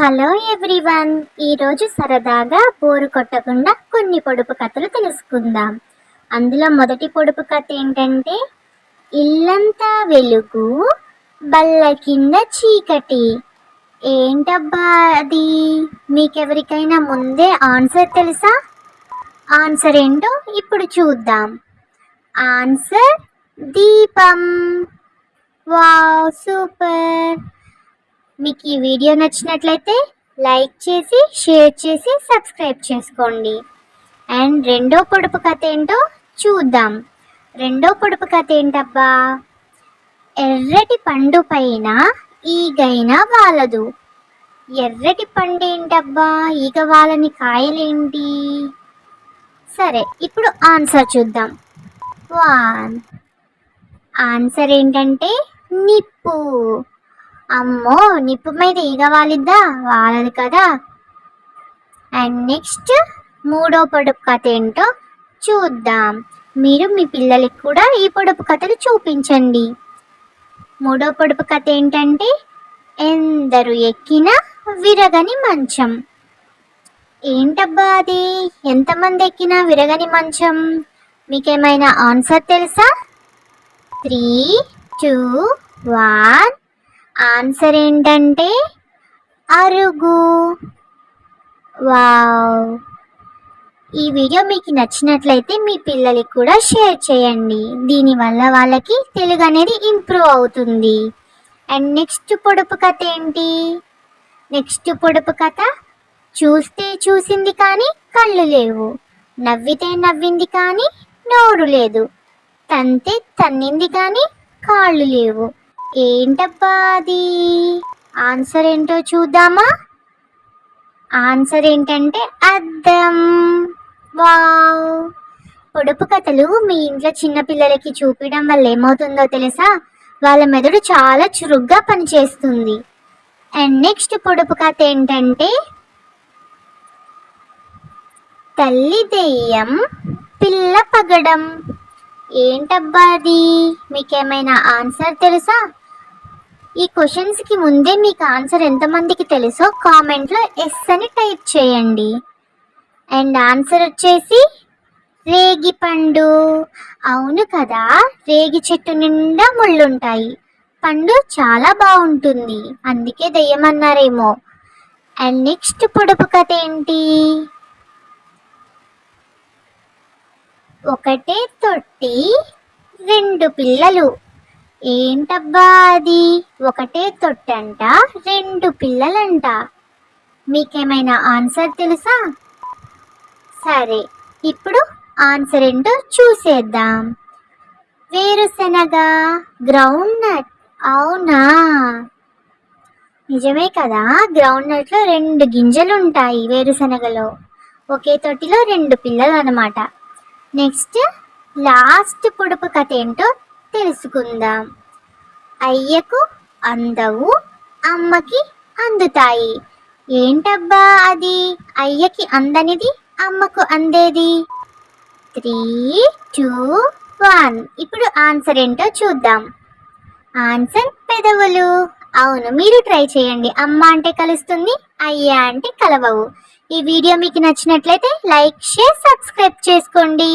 Hello everyone. ఈరోజు సరదాగా bore కొట్టకుండా కొన్ని పొడుపు కథలు తెలుసుకుందాం. అందులో మొదటి పొడుపు కథ ఏంటంటే ఇల్లంతా వెలుగు బల్ల కింద చీకటి. ఏంటబ్బా అది? మీకెవరికైనా ముందే ఆన్సర్ తెలుసా? ఆన్సర్ ఏంటో ఇప్పుడు చూద్దాం. ఆన్సర్ దీపం. Wow super. మీకు ఈ వీడియో నచ్చినట్లయితే లైక్ చేసి షేర్ చేసి సబ్స్క్రైబ్ చేసుకోండి. అండ్ రెండో పొడుపు కథ ఏంటో చూద్దాం. రెండో పొడుపు కథ ఏంటబ్బా? ఎర్రటి పండు పైన ఈగైన వాలదు. ఎర్రటి పండు ఏంటబ్బా? ఈగ వాళ్ళని కాయలేంటి? సరే ఇప్పుడు ఆన్సర్ చూద్దాం. వన్. ఆన్సర్ ఏంటంటే నిప్పు. అమ్మో నిప్పు మీద ఈగ వాలిద్దా? వాలదు కదా. అండ్ నెక్స్ట్ మూడో పొడుపు కథ ఏంటో చూద్దాం. మీరు మీ పిల్లలకి కూడా ఈ పొడుపు కథలు చూపించండి. మూడో పొడుపు కథ ఏంటంటే ఎందరు ఎక్కిన విరగని మంచం. ఏంటబ్బా అది? ఎంతమంది ఎక్కినా విరగని మంచం? మీకేమైనా ఆన్సర్ తెలుసా? Three two one. ఆన్సర్ ఏంటంటే అరుగు. వావ్. ఈ వీడియో మీకు నచ్చినట్లయితే మీ పిల్లలకి కూడా షేర్ చేయండి. దీనివల్ల వాళ్ళకి తెలుగు అనేది ఇంప్రూవ్ అవుతుంది. అండ్ నెక్స్ట్ పొడుపు కథ ఏంటి? నెక్స్ట్ పొడుపు కథ చూస్తే చూసింది కానీ కళ్ళు లేవు. నవ్వితే నవ్వింది కానీ నోరు లేదు. తంతే తన్నింది కానీ కాళ్ళు లేవు. ఏంటబ్బా అది? ఆన్సర్ ఏంటో చూద్దామా? ఆన్సర్ ఏంటంటే అద్దం. వావ్ పొడుపు కథలు మీ ఇంట్లో చిన్నపిల్లలకి చూపించడం వల్ల ఏమవుతుందో తెలుసా? వాళ్ళ మెదడు చాలా చురుగ్గా పనిచేస్తుంది. అండ్ నెక్స్ట్ పొడుపు కథ ఏంటంటే తల్లి దెయ్యం పిల్ల పగడం. ఏంటబ్బా అది? మీకేమైనా ఆన్సర్ తెలుసా? ఈ క్వశ్చన్స్కి ముందే మీకు ఆన్సర్ ఎంతమందికి తెలుసో కామెంట్లో ఎస్ అని టైప్ చేయండి. అండ్ ఆన్సర్ వచ్చేసి రేగి పండు. అవును కదా రేగి చెట్టు నిండా ముళ్ళుంటాయి. పండు చాలా బాగుంటుంది. అందుకే దెయ్యమన్నారేమో. అండ్ నెక్స్ట్ పొడుపు కథ ఏంటి? ఒకటే తొట్టి రెండు పిల్లలు. ఏంటబ్బా అది? ఒకటే తొట్టంట రెండు పిల్లలంట. మీకేమైనా ఆన్సర్ తెలుసా? సరే ఇప్పుడు ఆన్సర్ ఏంటో చూసేద్దాం. వేరుశనగ గ్రౌండ్ నట్ అవునా? నిజమే కదా గ్రౌండ్ నట్లో రెండు గింజలు ఉంటాయి వేరుశనగలో. ఒకే తొట్టిలో రెండు పిల్లలు అన్నమాట నెక్స్ట్ లాస్ట్ పొడుపు కథ ఏంటో తెలుసుకుందాం. అయ్యకు అందవు అమ్మకి అందుతాయి. ఏంటబ్బా అది? అయ్యకి అందనిది అమ్మకు అందేది? త్రీ టూ వన్ ఇప్పుడు ఆన్సర్ ఏంటో చూద్దాం. ఆన్సర్ పెదవులు. అవును మీరు ట్రై చేయండి. అమ్మ అంటే కలుస్తుంది అయ్యా అంటే కలవవు. ఈ వీడియో మీకు నచ్చినట్లయితే లైక్ షేర్ సబ్స్క్రైబ్ చేసుకోండి.